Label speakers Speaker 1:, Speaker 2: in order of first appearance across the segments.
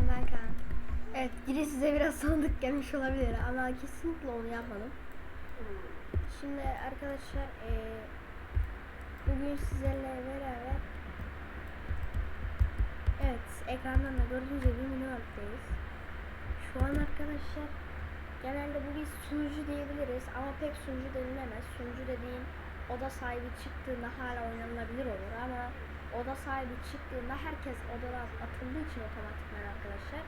Speaker 1: Ben Kaan. Evet giriş size biraz sandık gelmiş olabilir ama kesinlikle onu yapmadım. Şimdi arkadaşlar eee, bugün sizlerle beraber Evet ekrandan da gördüğünüz gibi Miniworld'deyiz. Şu an arkadaşlar genelde bu bir sunucu diyebiliriz ama pek sunucu denilemez. Sunucu dediğin oda sahibi çıktığında hala oynanılabilir ama oda sahibi çıktığında herkes odadan atıldığı için otomatikman arkadaşlar.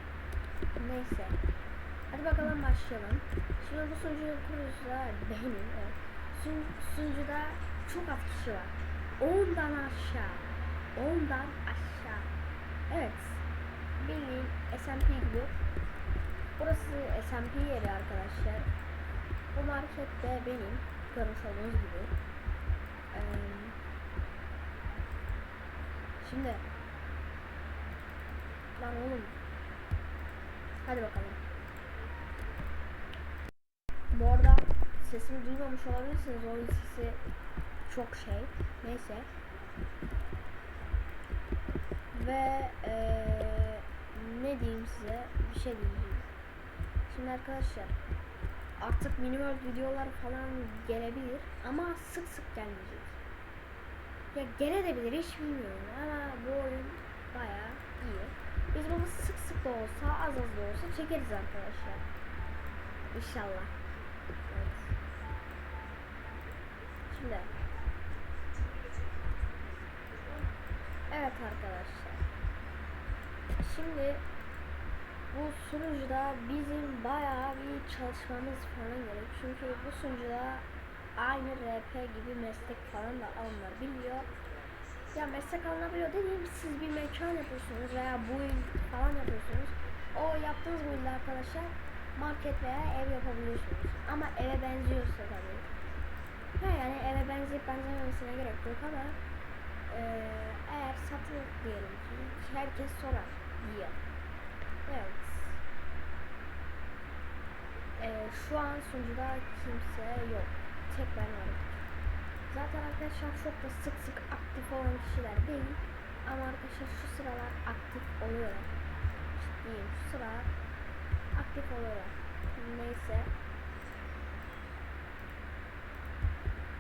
Speaker 1: Neyse. Hadi bakalım başlayalım. Şimdi bu sunucunun kurucusu da benim. Sunucuda çok az kişi var. 10'dan aşağı. 10'dan aşağı. Evet. Bildiğin SMP gibi. Burası SMP yeri arkadaşlar. Bu market de benim. Görmüş olduğunuz gibi. Eee, şimdi. Lan oğlum. Hadi bakalım. Bu arada sesimi duymamış olabilirsiniz. Oyun sesi çok şey. Neyse. Ve eee, ne diyeyim size? Bir şey diyeyim. Şimdi arkadaşlar artık miniworld videolar falan gelebilir ama sık sık gelmeyecek. Ya gelebilir hiç bilmiyorum ama bu oyun bayağı iyi. Biz bunu sık sık da olsa az az da olsa çekeriz arkadaşlar. İnşallah. Evet. Şimdi. Evet arkadaşlar. Şimdi bu sunucuda bizim bayağı bir çalışmamız falan gerek. Çünkü bu sunucuda aynı RP gibi meslek falan da alınabiliyor. Ya meslek alınabiliyor dediğim siz bir mekan yapıyorsunuz veya build falan yapıyorsunuz. O yaptığınız build arkadaşlar market veya ev yapabiliyorsunuz. Ama eve benziyorsa tabii. Ha yani eve benzeyip benzememesine gerek yok ama eee, eğer satılık diyelim ki herkes sorar diye. Evet. Eee, şu an sunucuda kimse yok. Tek ben varım. Zaten arkadaşlar çok da sık sık aktif olan kişiler değil. Ama arkadaşlar şu sıralar aktif oluyorlar. Ciddiyim şu sıralar aktif oluyorlar. Neyse.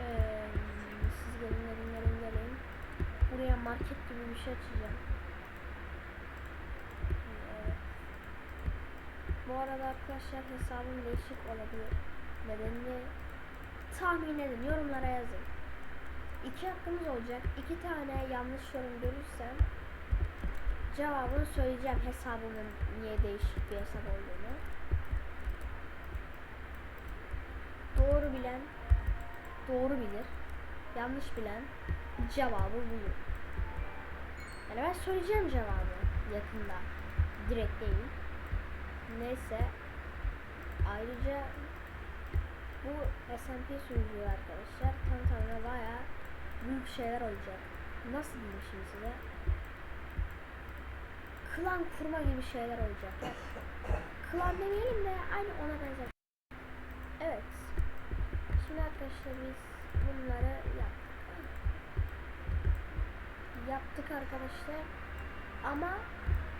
Speaker 1: Eee, siz gelin gelin gelin gelin. Buraya market gibi bir şey açacağım. Bu arada arkadaşlar hesabım değişik olabilir. Nedenini tahmin edin yorumlara yazın. İki hakkımız olacak. İki tane yanlış yorum görürsem cevabını söyleyeceğim hesabımın niye değişik bir hesap olduğunu. Doğru bilen doğru bilir. Yanlış bilen cevabı bulur. Yani ben söyleyeceğim cevabı yakında. Direkt değil. Neyse. Ayrıca bu SMP sunucu arkadaşlar tam tamına bayağı büyük şeyler olacak. Nasıl diyeyim şimdi size? Klan kurma gibi şeyler olacak. Yani klan demeyelim de aynı ona benzer. Evet. Şimdi arkadaşlar biz bunları yaptık. Yaptık arkadaşlar. Ama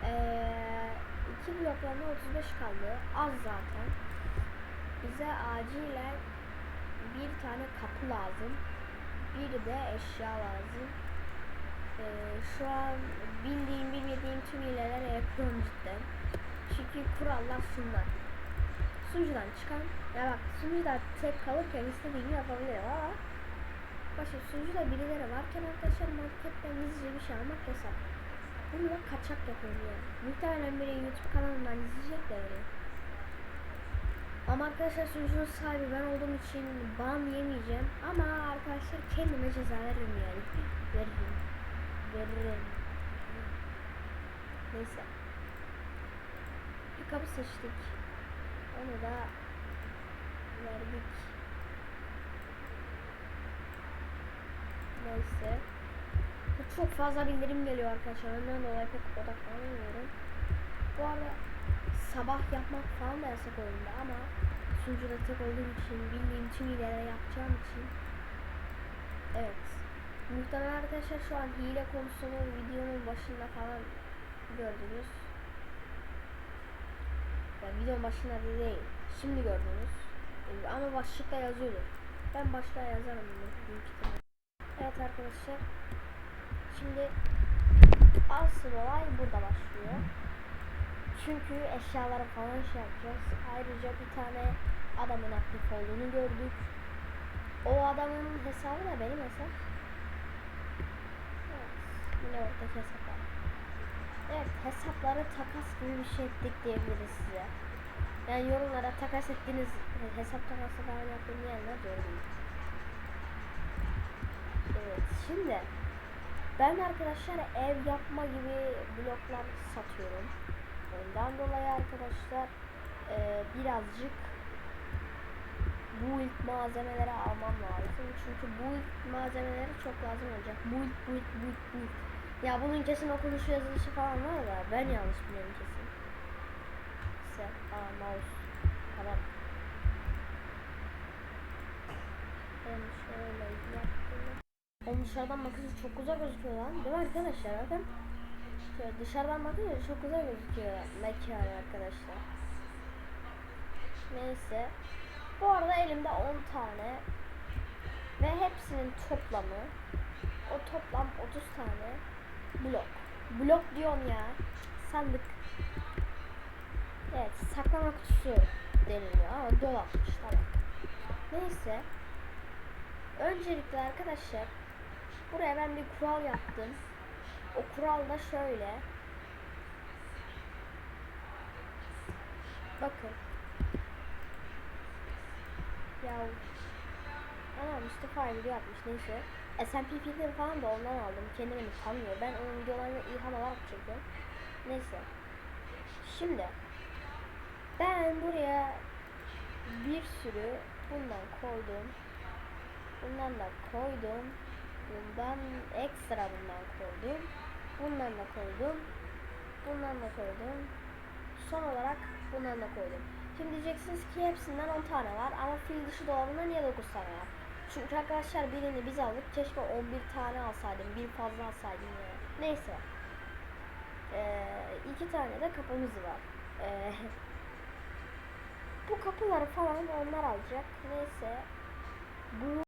Speaker 1: eee iki bloklarına 35 kaldı. Az zaten. Bize acilen bir tane kapı lazım. Bir de eşya lazım. Ee, şu an bildiğim bilmediğim tüm hileleri yapıyorum cidden. Çünkü kurallar şunlar. Sunucudan çıkan, ya bak sunucuda tek kalırken istediğimi yapabilirim ama Başka sunucuda birileri varken arkadaşlar marketten gizlice bir şey almak yasak. Bunu da kaçak yapıyorum yani. Muhtemelen biri YouTube kanalından beni. Ama arkadaşlar sunucunun sahibi ben olduğum için ban yemeyeceğim. Ama arkadaşlar kendime ceza veririm yani. Veririm. Veririm. Neyse. Bir kapı seçtik. Onu da verdik. Neyse. Çok fazla bildirim geliyor arkadaşlar. Ondan dolayı pek odaklanamıyorum. Bu arada sabah yapmak falan da yasak oyunda ama sunucuda tek olduğum için bildiğim tüm hileleri yapacağım için evet muhtemelen arkadaşlar şu an hile konusunu videonun başında falan gördünüz Ya videonun başında da değil. Şimdi gördünüz. Ama başlıkta yazıyordu. Ben başlığa yazarım bunu büyük. Evet arkadaşlar. Şimdi asıl olay burada başlıyor. Çünkü eşyaları falan şey yapacağız. Ayrıca bir tane adamın aktif olduğunu gördük. O adamın hesabı da benim hesap. Yine oradaki hesaplar. Evet hesapları takas gibi bir şey ettik diyebiliriz size. Yani yorumlara takas ettiğiniz hesap takası falan yapın diyenler doğru. Evet şimdi ben arkadaşlar ev yapma gibi bloklar satıyorum. Ondan dolayı arkadaşlar eee, birazcık bu ilk malzemeleri almam lazım. Çünkü bu ilk malzemeleri çok lazım olacak. Bu ilk, bu ilk, bu ilk, bu ilk. Ya bunun kesin okunuşu yazılışı falan var da ben yanlış biliyorum kesin. İşte, aa mouse. Tamam. Ben şöyle yaptım. Oğlum dışarıdan bakınca çok güzel gözüküyor lan. Değil mi arkadaşlar? Bakın. Şöyle dışarıdan bakınca çok güzel gözüküyor mekan arkadaşlar. Neyse. Bu arada elimde 10 tane ve hepsinin toplamı o toplam 30 tane blok. Blok diyorum ya. Sandık. Evet, saklama kutusu deniliyor ama dolapmış tamam. Neyse. Öncelikle arkadaşlar buraya ben bir kural yaptım. O kural da şöyle. Bakın. Ya Aa Mustafa abi video yapmış neyse. SMP filmleri falan da ondan aldım. Kendimi tanmıyor. Ben onun videolarını ilham alarak çekiyorum. Neyse. Şimdi ben buraya bir sürü bundan koydum. Bundan da koydum. Bundan ekstra bundan koydum. Bundan da koydum. Bundan da koydum. Son olarak bundan da koydum. Şimdi diyeceksiniz ki hepsinden 10 tane var ama fil dişi dolabında niye 9 tane var? Çünkü arkadaşlar birini biz aldık. Keşke 11 tane alsaydım. Bir fazla alsaydım ya. Neyse. Ee, iki tane de kapımız var. Ee, bu kapıları falan onlar alacak. Neyse. Bu